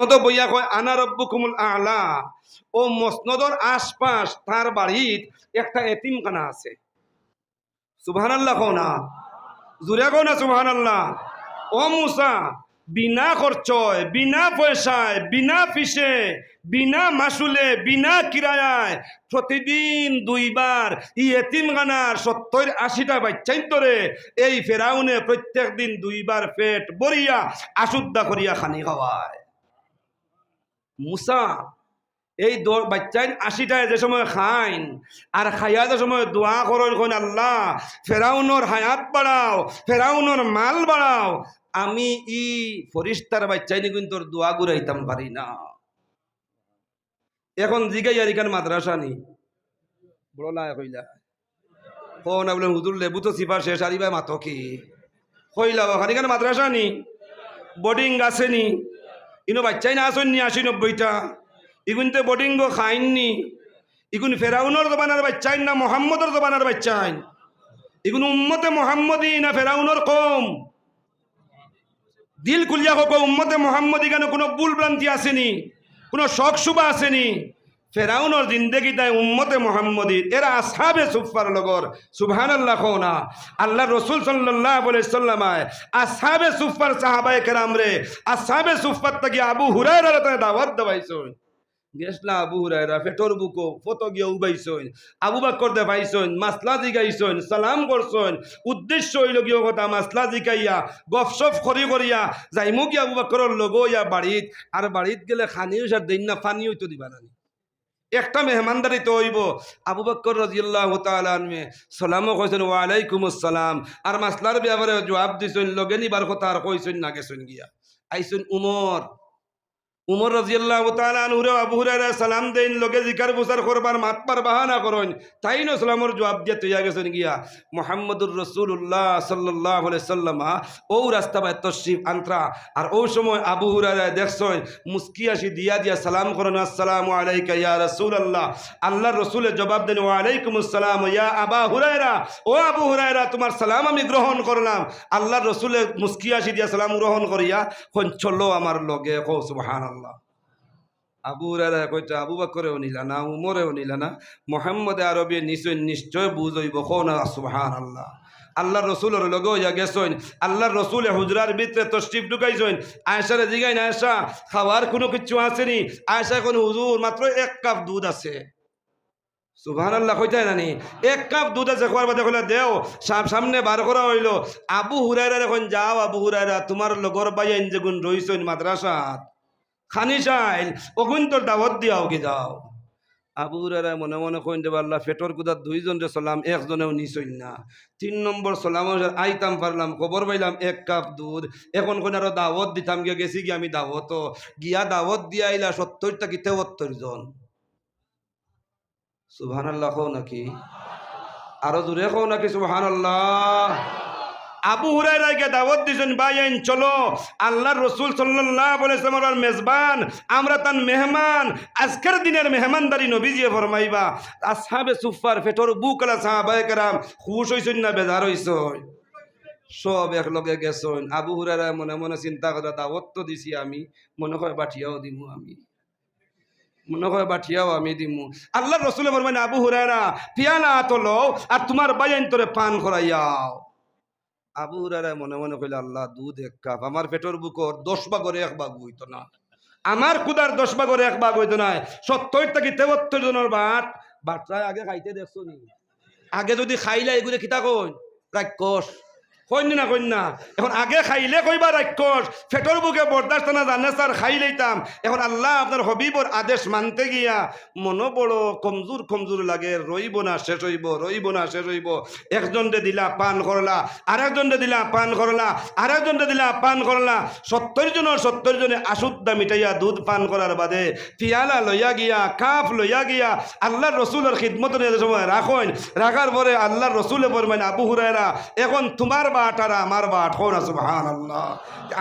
তো বইয়া কয়, আনা রব্বু কুমুল আলা। ও মসনদর আশপাশ, তার বাড়ির একটা এতিমখানা আছে। সুবহান আল্লাহ কও না? জুড়ে কও না সুবহান আল্লাহ ও মুসা, বিনা খরচয়, বিনা পয়সায়, বিনা ফিসে, বিনা মাসুলে, বিনা কিরায়ায় প্রতিদিন দুইবার ই এতিমখানার সত্তর আশিটা বাচ্চাই ধরে এই ফেরাউনে প্রত্যেক দিন দুইবার পেট বরিয়া আশুদ্ধা করিয়া খানি খাওয়ায়। মুসা, এই বাচ্চাইন আশিটায় যে সময় খাইন, আর খাইয়া যে সময় দোয়া করেন কোন আল্লাহ, ফেরাউনর হায়াত বাড়াও, ফেরাউনর মাল বাড়াও, আমি ই ফরিস্তার বাচ্চাইনি কিন্তু দোয়া ঘুরাইতাম পারি না। এখন জিগাই আর এখান মাদ্রাসা নি? বড় না কইলা। ও না বলে হুদুর লেবু তো সিফার শেষ আরিবা মাতো কি? কইলা, ওখানে এখানে মাদ্রাসা নি? বোর্ডিং আছে নি? ইনো বাচ্চাই না আসেন আশি নব্বইটা। ইগুন তো গো খাইননি ইগুন ফেরাউনের জবানার বাচ্চাইন না মোহাম্মদের জবানার বাচ্চাইন? ইগুন উম্মতে মোহাম্মদি না ফেরাউনের কম দিল কুলিয়া হোক উম্মতে মোহাম্মদী কেন কোনো ভুল ভ্রান্তি আসেনি? কোনো শখ শুভা আসেনি? ফেরাউনের জিন্দগি তাই উম্মতে মোহাম্মদী এরা আসাবে সুফার লগর সুবহান আল্লাহ না। আল্লাহ রসুল সাল্লাহ বলে সাল্লামায় আসাবে সুফার সাহাবায়ে কেরাম রে আসাবে সুফার তাকে আবু হুরায়রা তাই দাওয়াত দেওয়াইছই গেছলা আবু হুরায়রা ফেটর বুকো, ফটো গিয়ে উবাইছইন, আবু বাক্কর দে পাইছইন মাসলা জিগাইছইন, সালাম করছইন উদ্দেশ্য হইল গিয়ে কথা মাসলা জিগাইয়া গপসপ খরি করিয়া যাইমু কি আবু বাক্করের লগো ইয়া বাড়িত আর বাড়িত গেলে খানিও সার দিন না ফানিও তো দিবা না একটা মেহমানদারি তো হইব। আবু বক্কর রাজিয়াল্লাহ তালানমে সালামও কইছেন ওয়ালাইকুম আসসালাম আর মাসলার ব্যাপারে জবাব দিছেন লগে নিবার কথা আর কইছেন না, গেছেন গিয়া। আইছেন উমর। উমর রাজিয়াল্লাহ সালাম দেন লগে জিকার বুসার করবার মাতবার বাহানা করেন। তাই ন সালামর জবাব দিয়ে তৈয়া গেছেন গিয়া। মোহাম্মদুর রসুল্লাহ সাল্লাহ সাল্লামা ও রাস্তা বাই তশরিফ আন্ত্রা। আর ও সময় আবু হুরায়রা দেখছেন, মুস্কি দিয়া দিয়া সালাম করেন, আসসালামু আলাইকা ইয়া রাসূল আল্লাহ আল্লাহর রসুলের জবাব দেন ওয়ালাইকুম আসসালাম ইয়া আবা হুরায়রা। ও আবু হুরায়রা, তোমার সালাম আমি গ্রহণ করলাম। আল্লাহ রসুলে মুস্কি দিয়া সালাম গ্রহণ করিয়া কোন চলো আমার লগে কো সুবহানাল্লাহ। আবু হুরায়রা কইটা আবু বকরেও নিলা না, উমরেও নিলা না, মোহাম্মদ আরবি নিশ্চয় নিশ্চয় বুঝইব কো না সুবহানাল্লাহ। আল্লাহ রসুলের লগে ইয়া গেছইন আল্লাহ রসুলে হুজরার ভিতরে তশরিফ ঢুকাইছইন আয়সারে জিগাই না আয়সা খাওয়ার কোনো কিছু আসেনি। আয়সা কোন হুজুর, মাত্র এক কাপ দুধ আছে। সুবহান আল্লাহ কইতাই নানি এক কাপ দুধ আছে খোয়ার বাদে কইলা, দেও, সাম- সামনে বার করা হইল। আবু হুরায়রা এখন যাও, আবু হুরায়রা, তোমার লগর বাইন যেগুন রইছইন মাদ্রাসাত। খানি চাইল ওগুন তোর দাওয়াত দিয়াও কি যাও? আবু হুরায়রা মনে মনে কইন দেব, আল্লাহ ফেটর কুদার দুইজন যে সালাম, একজনেও নিছইন না। তিন নম্বর সালাম আইতাম পারলাম, খবর পাইলাম, এক কাপ দুধ। এখন কোন আরও দাওয়াত দিতাম, গিয়া গেছি গিয়া আমি দাওয়াত। গিয়া দাওয়াত দিয়া আইলা সত্তরটা কি তেহত্তর জন? সুবহান আল্লাহ নাকি? আরও জোরে কও নাকি সুবহান আল্লাহ আবু হুরাইরাকে দাওয়াত দিছেন বাইন চলো। আল্লাহর রসুল সাল্লাল্লাহ বলেছে আমার মেজবান, আমরা তার মেহমান। আজকের দিনের মেহমানদারি নবীজিয়ে ফরমাইবা। আসহাবে সুফার ফেটর, বুকলা সাহাবায়ে কেরাম, খুশ হইছেন না, বেজার হইছেন? সব একলগে গেছেন। আবু হুরারা মনে মনে চিন্তা করে, দাওয়াত তো দিছি আমি, মনে হয় বাঠিয়াও দিমু আমি। মনে হয় বাঠিয়াও আমি দিমু। আল্লাহ রসুলে বলবেন আবু হুরারা পিয়ালা তোলো, আর তোমার বাইন তোরে পান করাইয়াও। আবু হুরারা মনে মনে কইলে, আল্লাহ, দুধ এক কাপ। আমার পেটের বুকর দশ বাগরে এক বাঘ হইতো না। আমার কুদার দশ বাগরে এক বাঘ হইতো না। সত্তর থেকে তেহত্তর জনের বাট বাচ্চায় আগে খাইতে দেখছ নি? আগে যদি খাইলে, এগুলো কিতা কই রাক্ষস কইন না এখন আগে খাইলে কইবা রাক্ষস ফেটর বুকে বরদাস্ত না জানে স্যার খাই লইতাম। এখন আল্লাহ আপনার হবিবর আদেশ মানতে গিয়া মনো বড় কমজোর কমজোর লাগে রইব না, শেষ হইব রইব না, শেষ হইব। একজন দে দিলা, পান করলা আরেকজন দে দিলা, পান করলা আরেকজন দে দিলা, পান করলা সত্তর জনের সত্তর জনে আসুদ্দা মিটাইয়া দুধ পান করার বাদে পিয়ালা লইয়া গিয়া কাপ লইয়া গিয়া আল্লাহর রসুলের খিদমত সময় রাখেন রাখার পরে আল্লাহর রসুলে বলবেন আবু হুরায়রা, এখন তোমার বাট আর আমার বাট হো না সুবহান আল্লাহ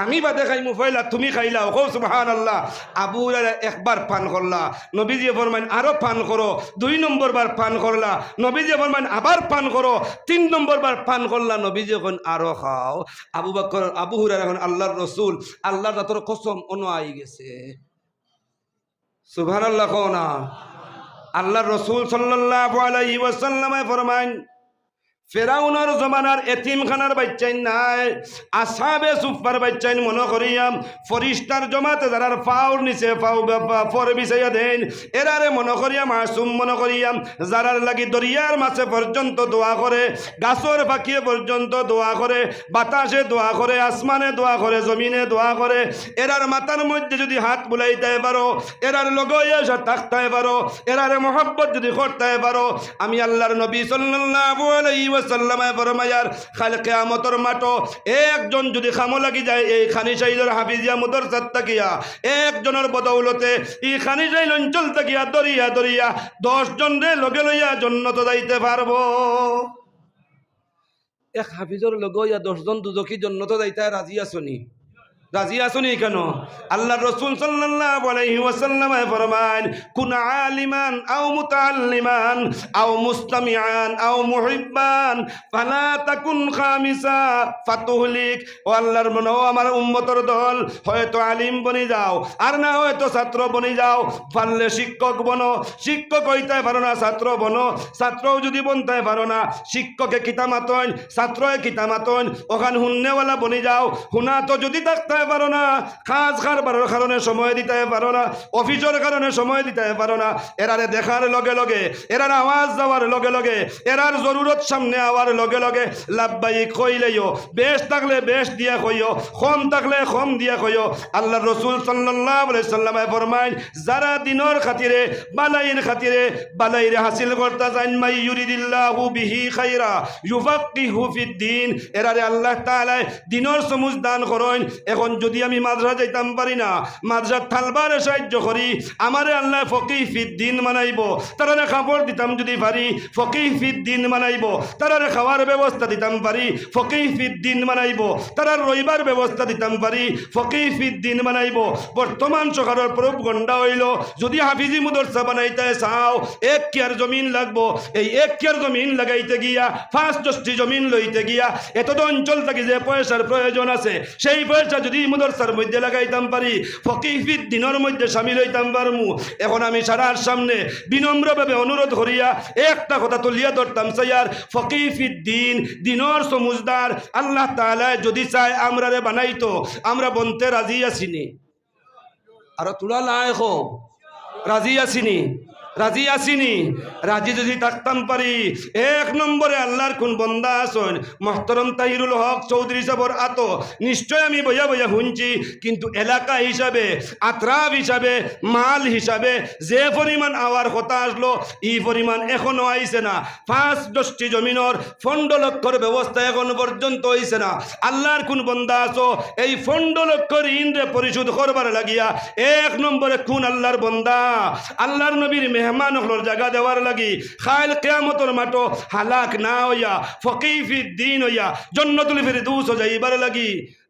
আমি বাদে খাইমু ফয়লা তুমি খাইলাও হো সুবহান আল্লাহ আবুর একবার পান করলা, নবীজি ফরমান আরও পান করো, দুই নম্বর বার পান করলা, নবীজি ফরমান আবার পান করো, তিন নম্বর বার পান করলা, নবীজি এখন আরও খাও। আবু বকর, আবু হুরার এখন আল্লাহর রসুল, আল্লাহর রাতর কসম অনু আই গেছে। সুবহান আল্লাহ কও না। আল্লাহ রসুল সাল্লাল্লাহু আলাইহি ওয়াসাল্লামে ফরমান ফেরাউনের জমানার এতিমখানার বাচ্চাই নাই, আসাবে সুফার বাচ্চাই মনে করিয়াম, ফরিস্তার জমাতে যারা ফাউর নিচে ফাউ ফর বিছাইয়া দেন, এরারে মনে করিয়াম মাসুম মনে করিয়াম, যারার লাগি দরিয়ার মাছে পর্যন্ত দোয়া করে, গাছর পাখিয়ে পর্যন্ত দোয়া করে, বাতাসে দোয়া করে, আসমানে দোয়া করে, জমিনে দোয়া করে, এরার মাথার মধ্যে যদি হাত বুলাইতে পারো, এরার লগইয়া থাকতে পারো, এরারে মহব্বত যদি করতে পারো, আমি আল্লাহর নবী সাল্লাল্লাহু আলাইহি খাল কেয়ামতর মাটো একজন যদি খামো লাগি যায়, এই খানি হাফিজিয়া একজনের বদৌলতে ই খানি সাইল অঞ্চল তাকিয়া দরিয়া দরিয়া, দশজন রে লগে লইয়া জন্নত যাইতে পারব। এক হাফিজর লগ দশজন দুজকি জন্নত যাইতে রাজি আছনি। রাজি আসুনি কেন? আল্লাহ রসুল সাল্লাল্লাহু আলাইহি কুন আলিমান আও মুতাআল্লিমান, আও মুস্তামিআন আও মুহিব্বান, ফালা তাকুন হয়তো আলিম বনি যাও না হয়তো বনি যাও। শিক্ষক বনো, শিক্ষক হইতে পারো না ছাত্র বনো, ছাত্রও যদি বনতে পারো না, শিক্ষকে কিতা মাতন ছাত্রয়ে কিতা মাতন ওখান হুন্নেওয়ালা বনি যাও হুনা তো যদি থাকতে পারো না, কাজ কারবারের কারণে সময় দিতে পারো না, অফিসের কারণে সময় দিতে পারো না, এরারে দেখার লগে লগে, এরার আওয়াজ যাওয়ার লগে লগে, এরার জরুরত সামনে আওয়ার লগে লগে লাভবাই কইলেও বেশ থাকলে বেশ দিয়া কইও কম থাকলে কম দিয়া কইও আল্লাহ রসুল সাল্লাল্লাহু আলাইহি সাল্লামে যারা দিনের খাতিরে বালাইর খাতিরে বালাইরে হাসিল করতে চান মাই ইউরিদিল্লাহু বিহি খাইরা, ইউফাক্কিহু ফিদ্দিন এরারে আল্লাহ তাআলা দিনের সমুজ দান করেন, এখন যদি আমি মাদ্রাসা যাইতাম পারি না মাদ্রাসা থালবারে সাহায্য করি, আমারে আল্লাহ ফকি ফিদ্দিন মানাইব। তারারে খাবার দিতাম যদি পারি ফকি ফিদ্দিন মানাইব। তারারে খাওয়ার ব্যবস্থা দিতাম পারি ফকি ফিদ্দিন মানাইব। তারার রইবার ব্যবস্থা দিতাম পারি ফকি ফিদ্দিন মানাইব। বর্তমান সরকারের প্রব গন্ডা হইল, যদি হাফিজি মুদরসা বানাইতে চাও, এক কেয়ার জমিন লাগবো। এই এক কেয়ার জমিন লাগাইতে গিয়া ফার্স্ট জমিন লইতে গিয়া এত অঞ্চল থাকি যে পয়সার প্রয়োজন আছে, সেই পয়সা যদি মুদরসার মধ্যে লাগাইতাম পারি। ফকিফিদ দিনের মধ্যে সামিল হইতাম পারমু। এখন আমি সারার সামনে বিনম্রভাবে অনুরোধ করিয়া একটা কথা তুলিয়া ধরতাম, সাইয়ার ফকিফিদ দিন, দিনর সমুজদার, আল্লাহ তাআলা যদি চায় আমরা রে বানাইতো, আমরা বনতে রাজি আছিনি আর তোলা নাই হো রাজি আছিনি রাজি আসিনি। রাজি যদি থাকতাম পারি। এক নম্বরে আল্লাহর কোন বন্দা আসন। মহতরম তাহিরুল হক চৌধুরী সাবর আত। নিশ্চয় আমি বইয়া বইয়া শুনছি। কিন্তু এলাকা হিসাবে, আত্রাব হিসাবে, মাল হিসাবে যে পরিমাণ আওয়ার কথা আসলো এই পরিমাণ এখনও আইছে না। পাঁচ দশটি জমিনের ফন্ড লক্ষর ব্যবস্থা এখন পর্যন্ত হইছে না। আল্লাহর কোন বন্দা আছো এই ফন্ড লক্ষ ঋণ রে পরিশোধ করবার লাগিয়া এক নম্বরে কোন আল্লাহর বন্দা। আল্লাহর নবীর মেহমান হলোর জায়গা দেওয়ার লাগি খাইল কেয়ামতর মাটো হালাক না হইয়া ফকিফি দিন হইয়া জন্নতুল ফিরে দুস যাইবার লাগি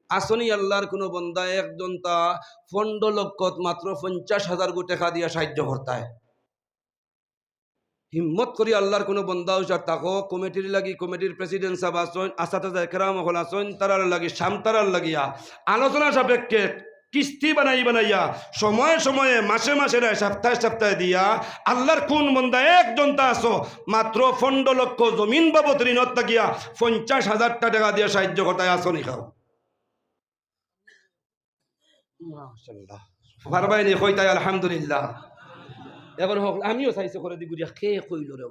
আসনি আল্লাহর কোনো বন্দা একজন তা ফন্ড লক্ষত মাত্র পঞ্চাশ হাজার গো টাকা দিয়া সাহায্য করতায় হিম্মত করি আল্লাহর কোনো বন্দা হইসার তাকো কমিটির লাগি কমিটির প্রেসিডেন্ট সাহেব আসন আসাতে একরাম হল আসন তারার লাগি শামতারার লাগিয়া আলোচনা সাপেক্ষে কিস্তি বানাই বানাইয়া, সময়ে সময়ে, মাসে মাসে নয় সপ্তাহে সপ্তাহে দিয়া আল্লাহর কোন বন্দা একজন তা আসো মাত্র পনেরো লক্ষ জমিন বাবদ ঋণত থাকিয়া পঞ্চাশ হাজার টাকা দিয়া সাহায্য খাও? পারবাই নি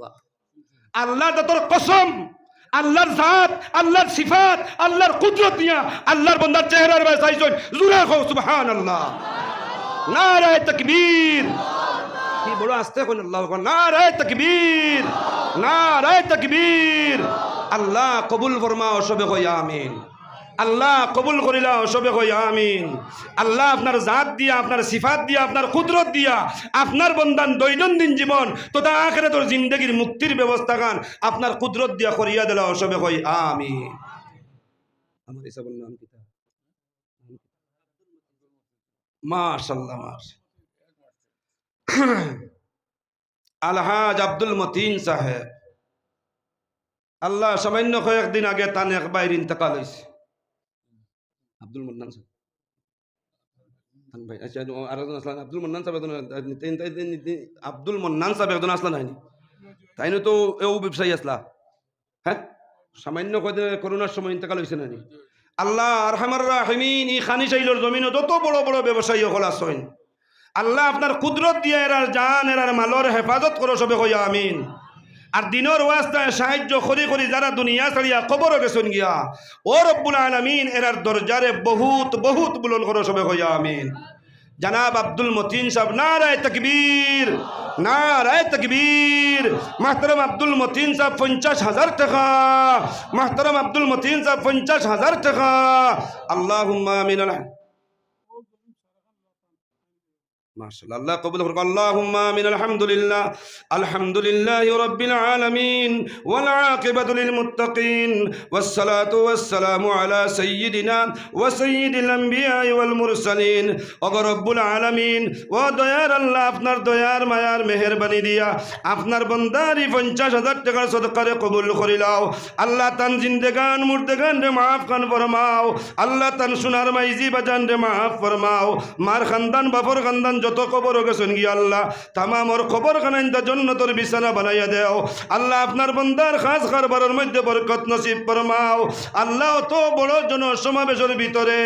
বা আল্লাহ কসম। আল্লাহর জাত, আল্লাহর সিফাত, আল্লাহর কুদরত নিয়া আল্লাহর বন্দার চেহারার বাই চাইছন জুরা খো সুবহান আল্লাহ নারায় তকবীর। কি বড় আস্তে কোন আল্লাহ নারায় তকবীর। নারায় তকবীর। আল্লাহ কবুল ফরমাও সবে কই, আমিন। আল্লাহ কবুল করিলা সবে কই আমিন। আল্লাহ আপনার জাত দিয়া, আপনার সিফাত দিয়া, আপনার কুদরত দিয়া, আপনার বন্দান দৈনন্দিন জীবন, তথা আখেরে তোর জিন্দগির মুক্তির ব্যবস্থা খান, আপনার কুদরত দিয়া করিয়া দিলা সবে কই আমিন। আমার হিসাবের নাম কিতা মাশাল্লাহ মাশ আলহাজ আব্দুল মতিন সাহেব। আল্লাহ সামান্য কয়েকদিন আগে তান এক বাইর ইন্তকাল হয়েছে আব্দুল মন্নান আব্দুল মন্নান সাহেব একজন আব্দুল মন্নান সাহেব একজন আসলেন হয়নি তাই না তো এও ব্যবসায়ী আসলা হ্যাঁ সামান্য কদিন করোনার সময় ইন্তকাল হয়েছে আল্লাহ আরহামার রাহিমিন ই খানি চাইলোর জমিন যত বড় বড় ব্যবসায়ী হল আসেন আল্লাহ আপনার কুদরত দিয়ে এরার জান, এরার মালর হেফাজত করো, সবে কইয়া, আমিন। আর দিনের ওয়াস্তায় সাহায্য করি করি যারা দুনিয়া ছাড়িয়া খবরও গেছেন গিয়া, ও রব্বুল আলমিন, এরার দরজারে বহুত বহুত বুলন করো সবে কইয়া আমিন। জনাব আব্দুল মতিন সাহেব, নারায় তকবীর নারায় তকবীর। মাহতরম আব্দুল মতিন সাহেব, পঞ্চাশ হাজার টাকা। মাহতরম আব্দুল মতিন সাহেব, পঞ্চাশ হাজার টাকা। আল্লাহ আমিন মাশাআল্লাহ। আল্লাহ কবুল করুক। আল্লাহুম্মা আমিন, আলহামদুলিল্লাহ। আলহামদুলিল্লাহি রাব্বিল আলামিন। ওয়াল আকিবাতু লিল মুত্তাকিন। ওয়াস সালাতু ওয়াস সালামু আলা সাইয়্যিদিনা ওয়া সাইয়্যিদিল ওয়াল মুরসালিন। ওগো রব্বুল আলামিন, ও দয়ার আল্লাহ, আপনার দয়ার মায়ার মেহেরবানি দিয়া আপনার বন্দারি পঞ্চাশ হাজার টাকার সদকারে কবুল করিলাও আল্লাহ তান জিন্দেগান, মুর্দেগান রে মাফ খান ফরমাও। আল্লাহ তান সোনার মাইজি বাজান রে মাফ ফরমাও। মার খানদান বাপর খানদান যত কবর গেছেন গিয়া আল্লাহ তামামর খবর খানাইন তা জন্নতর বিছানা বানাইয়া দেও। আল্লাহ আপনার বন্দার খাস কারবারের মধ্যে বরকত নসিব ফরমাও। আল্লাহ তো বড় জন সমাবেশের ভিতরে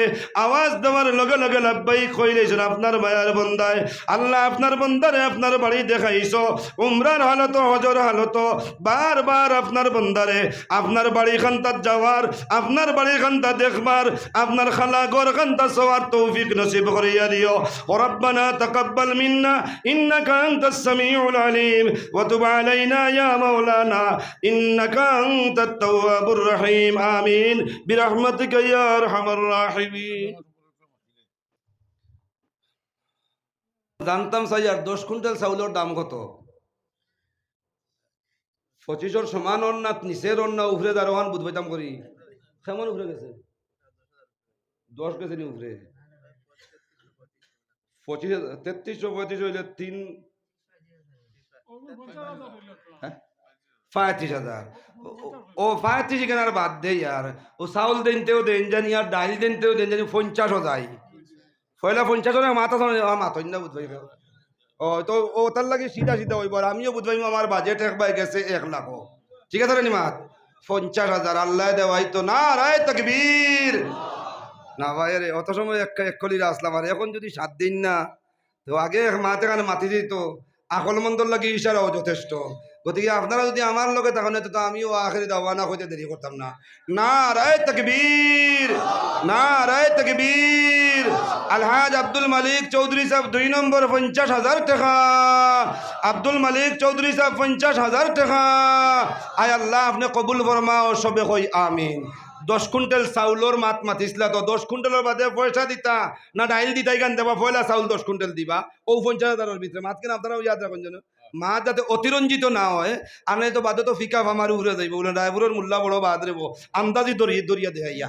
আওয়াজ দেওয়ার লগে লগে লাভবাই কইলেছেন আপনার মায়ার বন্দায়। আল্লাহ আপনার বন্দারে আপনার বাড়ি দেখাইছো। উমরার হালত, হজর হালত, বারবার আপনার বন্দারে। আপনার বাড়ি খান্তার যাওয়ার, আপনার বাড়ি খান্তা দেখবার, আপনার খালা গর খান্তা সওয়ার তৌফিক নসিব করিয়া দিও। রব্বানা মিন্না, ইন্নাকা আনতাস সামিউল আলিম, ওয়া তুব আলাইনা ইয়া মাওলানা, ইন্নাকা আনতাত তাওয়াবুর রহিম, আমিন, বিরহমাতিকা ইয়া আরহামার রাহিমিন। জানতাম সাইয়ার দশ কুইন্টাল চাউলের দাম কত? পঁচিশর সমান অন্না নিচের অন্না উফরে দারোহান বুধ পাইতাম করি। কেমন উফরে গেছে? দশ গেছে নি উফরে। তিন হ্যাঁ? বাদ চাউল দিনতেও দেন জানি আর ডাইল দিনতেও দেন জানি পঞ্চাশও যায়। পয়লা পঞ্চাশ হাজার মাথা মাথা না বুঝবাই ও, তো লাগে আমিও বুঝবাই আমার বাজেট একবার গেছে এক লাখ ঠিক আছে মাত পঞ্চাশ হাজার আল্লাহ দেওয়াই তো না রায় তকবীর। না ভাই রে অত সময় এক এক কলিরা আসলাম। আর এখন যদি সাত দিন না, তো আগে মাতে কানে মাতি দিত? আকল মন্দর লাগে ইশারাও যথেষ্ট। গতিকে আপনারা যদি আমার লগে থাকেন তো আমিও আখেরি দাওয়ানা হইতে দেরি করতাম না। না রায় তকবীর! না রায় তকবীর! আলহাজ আব্দুল মালিক চৌধুরী সাহেব দুই নম্বর পঞ্চাশ হাজার টাকা। আব্দুল মালিক চৌধুরী সাহেব পঞ্চাশ হাজার টাকা। আয় আল্লাহ, আপনি কবুল ফরমাও, সবে কই, আমিন। দশ কুইন্টাল চাউলর মাত মাতিছিলা তো, দশ কুইন্টালের বাদে পয়সা দিতা। না ডাইল দিতাই গান দেবা, পয়লা চাউল দশ কুইন্টাল দিবা। ও পঞ্চাশ হাজারের ভিতরে মাত কেন আপনারাও ইয়াদ রাখুন যেন মাছ যাতে অতিরঞ্জিত না হয়, আনে তো বাদে তো ফিকা ফামার উড়ে যাইব, বলে ড্রাইভারের মূল্যা বড় বাদ রেব আন্দাজি দরিয়ে দরিয়া দেখাইয়া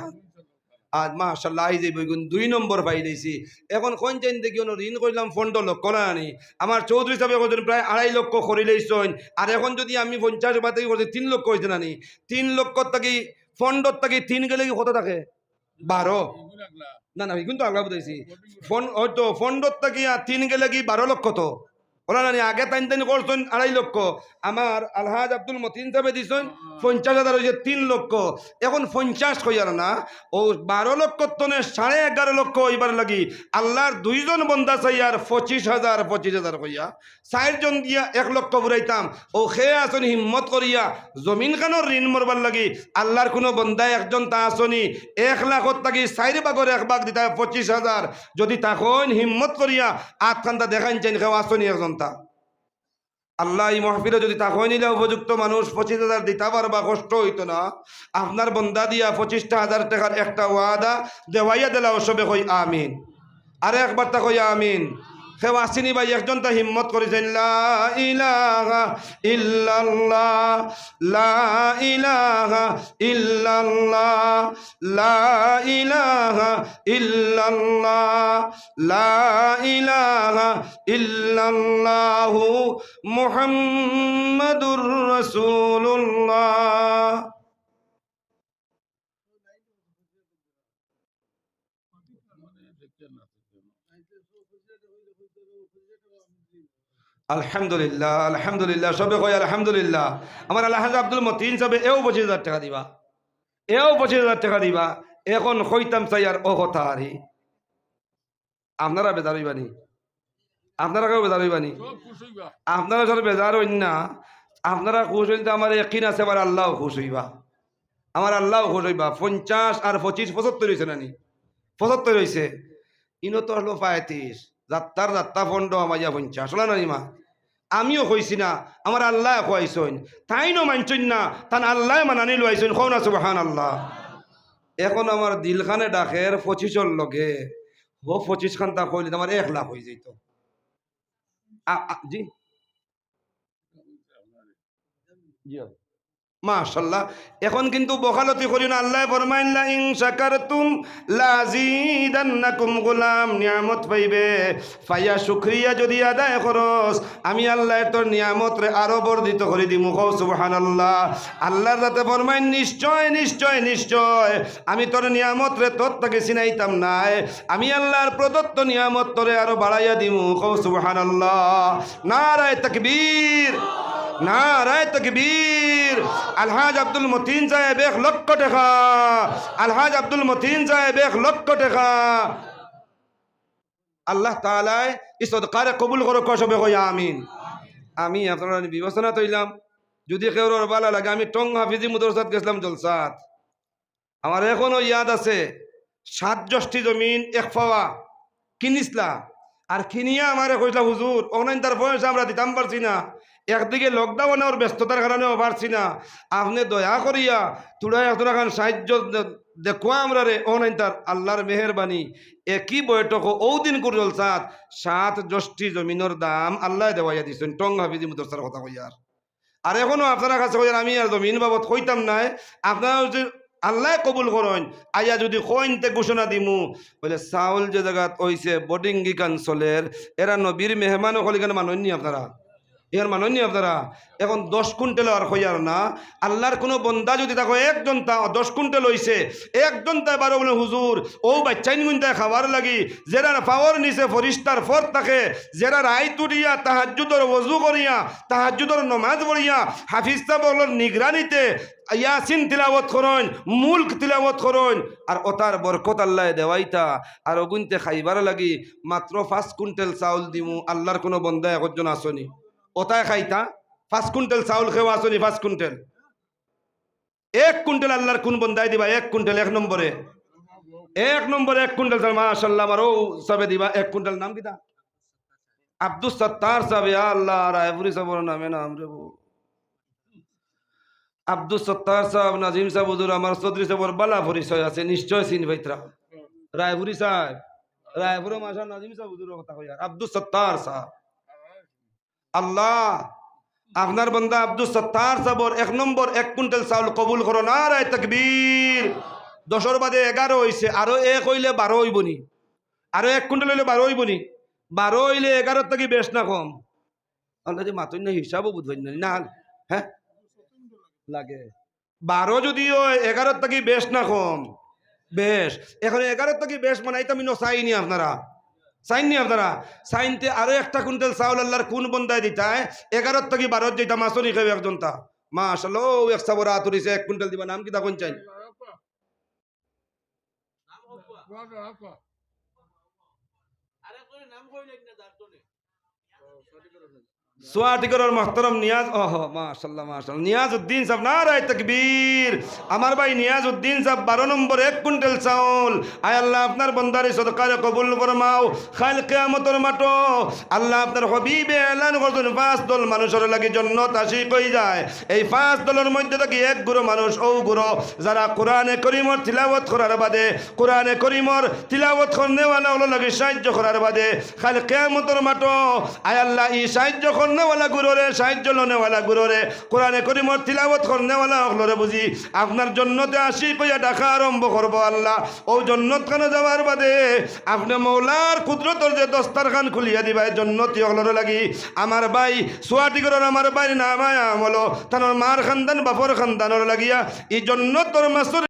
আজ মাশাল্লাহ আই যাইব গুণ দুই নম্বর পাই দিয়েছি এখন কোন চাইন দেখি ঋণ করলাম ফন্ড লক্ষ না আনি। আমার চৌধুরী সাহেব এখন প্রায় আড়াই লক্ষ করিলেইছন আর এখন যদি আমি পঞ্চাশ বা থেকে করছি তিন লক্ষ হয়েছে নানি তিন লক্ষ থাকি ফন্ডত থাকি তিন গেলে কি কত থাকে? বারো না না কিন্তু আগলা বুঝাইছি ফোন হয়তো ফন্ডত থাকি আর তিন গেলে কি বারো লক্ষ তো? ওরা আগে টাইন টাইন করছেন, আড়াই লক্ষ। আমার আলহাজ আব্দুল মতিন সাহেবে দিছেন, পঞ্চাশ হাজার হয়েছে তিন লক্ষ। এখন পঞ্চাশ কইয়ার না, ও বারো লক্ষ তনে সাড়ে এগারো লক্ষ হইবার লাগি। আল্লাহর দুইজন বন্দা চাইয়ার পঁচিশ হাজার পঁচিশ হাজার কইয়া। চারজন দিয়া এক লক্ষ ফুরাইতাম ও সে আসন হিম্মত করিয়া জমিন খানোর ঋণ মরবার লাগি। আল্লাহর কোনো বন্দা একজন তা আসনি এক লাখত থাকি চার ভাগর এক ভাগ দিতা পঁচিশ হাজার যদি তখন হিম্মত করিয়া আট খান্তা দেখাইন চাইন কেউ আসনি একজন তা আল্লাহ এই মহফিলে যদি তা হয়ে নিলে উপযুক্ত মানুষ পঁচিশ হাজার দিতে পারবা, কষ্ট হইতো না। আপনার বন্দা দিয়া পঁচিশটা হাজার টাকার একটা ওয়াদা দেওয়াইয়া দিলা, ওসবে কই আমিন। আরে একবার তা কই আমিন। কেউ আসেনি ভাই একজন তা হিম্মত করেছেন লা ইলাহা আলহামদুলিল্লাহ আলহামদুলিল্লাহ সবে কয় আলহামদুলিল্লাহ। আমার আল্লাহ আব্দুল মতিন সাহেব এও পঁচিশ হাজার টাকা দিবা। এও পঁচিশ হাজার টাকা দিবা। এখন চাই আর ও কথা আরে আপনারা বেজার হইবানি আপনারা কেউ বেজার হইবানি আপনারা সব বেজার হইন না আপনারা খুশ হইতে আমার একিন আছে আমার আল্লাহ খুশ হইবা। আমার আল্লাহ খুশ হইবা। পঞ্চাশ আর পঁচিশ পঁচাত্তর হয়েছে নানি পঁচাত্তর হয়েছে ইনো তো হলো পঁয়ত্রিশ। যাত্রার যাত্রা ফন্ড আমাইয়া পঞ্চাশ। হলো নানি মা আমিও কইছি না, আমার আল্লাহ খুয়াইছইন তাই নো মানছইন না, তান আল্লাহ মানানি লইছইন কও না সুবাহান আল্লাহ এখন আমার দিলখানে ডাকের পঁচিশর লগে, ও পঁচিশ খান তা কইলে আমার এক লাখ হয়ে যেত জি? জি মাশাল্লাহ এখন কিন্তু বকালতি করি না, আল্লাহ ফরমাইন লা ইন শাকারতুম লাজিদান্নাকুম গোলাম, নিয়ামত পাইবে। ফাইয়া শুকরিয়া যদি আদায় করস, আমি আল্লাহ তোর নিয়ামত রে আরও বর্ধিত করে দিমু। কও সুবহানাল্লাহ। আল্লাহর রাতে ফরমাইন, নিশ্চয় নিশ্চয় নিশ্চয়, আমি তোর নিয়ামত রে তোর তাকে চিনাইতাম নাই। আমি আল্লাহর প্রদত্ত নিয়ামত তোরে আরও বাড়াইয়া দিমু। কও সুবহানাল্লাহ। নারায় তাকবীর। তকবীর। আলহাজ আব্দুল মতিন আলহাজ আব্দুল মতিন আল্লাহ কবুল আমিন। আমি বিবেচনা তৈলাম যদি কেউ বালা লাগে, আমি টং হাফিজি মুদরসাদ গেছিলাম জলসাত। আমার এখনও ইয়াদ আছে, সাত জষ্টি জমিন, এক পাওয়া কিনিসলা। আর কিনিয়া আমারে কইসলা, হুজুর অনলাইন তার বয়স আমরা দিতাম পারছি না। একদিকে লকডাউনে ওর ব্যস্ততার কারণেও পারছি না। আপনি দয়া করিয়া তুড়াই এতটা খান সাহায্য দে- দেখুয়া আমরা রে। অনলাইন তার আল্লাহর মেহরবানি একই বৈঠক ও দিন করল সাত সাত জষ্টি জমিনের দাম আল্লাহ দেওয়াইয়া দিচ্ছেন টং হাফিজি মুদরসার কথা কইয়ার আর। এখনও আপনার কাছে কইয়ার আমি আর জমিন বাবদ কইতাম নাই। আপনারা আল্লাহ কবুল করেন আয়া যদি কইনতে ঘোষণা দিমু, বলে চাউল যে জায়গাত হইছে বডিঙ্গি কাঞ্চলের, এরা নবীর মেহমানও কলিখানে মাননি আপনারা? ইয়ার মাননি আপনারা? এখন দশ কুইন্টেল আর হইয়ার না। আল্লাহর কোনো বন্দা যদি তাকে একজন তা দশ কুইন্টেল হইছে, একজন তাই বারো বলে, হুজুর, ও বাচ্চাইন গুনতায় খাবার লাগি। যেরা পাওয়ার নিচে ফরিস্তার ফর থাকে যেরা রায় তুলিয়া তাহাজুদর ওজু করিয়া তাহাজুদর নমাজ পড়িয়া হাফিজতা বলর নিগরানিতে ইয়াসিন তিলাবত করইন, মুল্ক তিলাবত করইন। আর ওতার বরকত আল্লাহ দেওয়াইতা। আর অগুনতে খাইবার লাগি, মাত্র পাঁচ কুইন্টেল চাউল দিমু, আল্লাহর কোনো বন্দা একজন আসনি। ওতায় খাইতা? পাঁচ কুইন্টেল চাউল খেয়ে আসনি পাঁচ কুইন্টেল। এক কুইন্টেল আল্লাহর কোন বন্দায় দিবা, এক কুইন্টেল এক নম্বরে। এক নম্বরে এক কুইন্টেল চাল মাশাল্লাহ আমার ও সবে দিবা। এক কুইন্টেল নাম কিতা আব্দুল সত্তার সাহেব আল্লাহ রায়পুরি সাহেবের নামে নাম রে। আব্দুল সত্তার সাহেব, নাজিম সাহেব, হুজুর আমার চৌধুরী সাহেবের বালা পরিচয় আছে, নিশ্চয় চিন ভাইতরা। রায়পুরি সাহেব, রায়পুর মাসা নাজিম সাহেব, হুজুরের কথা কই আব্দুল সত্তার সাহেব। আল্লাহ, আপনার বন্দা আব্দুল সত্তার সাবর এক নম্বর এক কুইন্টাল চাউল কবুল করো না রায় তকবীর। দশর বাদে এগারো হইছে, আরও এক হইলে বারো হইব নি। আরও এক কুইন্টাল হইলে বারো হইব নি। বারো হইলে এগারো থেকে বেশ না কম। আল্লাহ যে না, হিসাবও বুঝবেন না না হ্যাঁ? লাগে। বারো যদি হয় এগারো থেকে বেশ না কম। বেশ। এখন এগারো থেকে বেশ মানে তো আমি চাইনি আপনারা। চাইননি আপনারা সাইনতে আরও একটা কুইন্টাল চাউল আল্লাহর কোন বন্দায় দিতায় এগারো থেকে বারো যেটা মাছনি খাবে একজন তা। মাস ও এক সাবর আতুরিছে এক কুইন্টাল দিবা, নাম কি তখন চাই? এক চাউল। আয় কবুল খাইল পাঁচ দল মানুষের লাগি জন্নত আসি কই যায়। এই পাঁচ দলের মধ্যে থাকি এক গুরু মানুষ ও গুরু যারা কোরআনে করিমর তিলাবত করার বাদে, কোরআনে করিমর তিলাবত করনেওয়ালা হলো সাহায্য করার বাদে খালি কেয়ামতর মাটো আয় আল্লাহ ই সাহায্য করনেওয়ালা গুরুরে সাহায্য লনেওয়ালা গুরুরে, কোরআনে করিমর তিলাবত করনেওয়ালা হলরে বুঝি। আপনার জন্নতে আসি কইয়া ডাকা আরম্ভ করব আল্লাহ। ও জন্নত খানে যাওয়ার বাদে আপনি মৌলার কুদরতর যে দস্তার খান খুলিয়া দিবাই জন্নতি হলরে লাগি। আমার ভাই সোয়াটি করার আমার ভাই নামায় আমলো, তানোর মার খানদান, বাপর খানদানোর লাগিয়া, এই জন্নতর মাসুর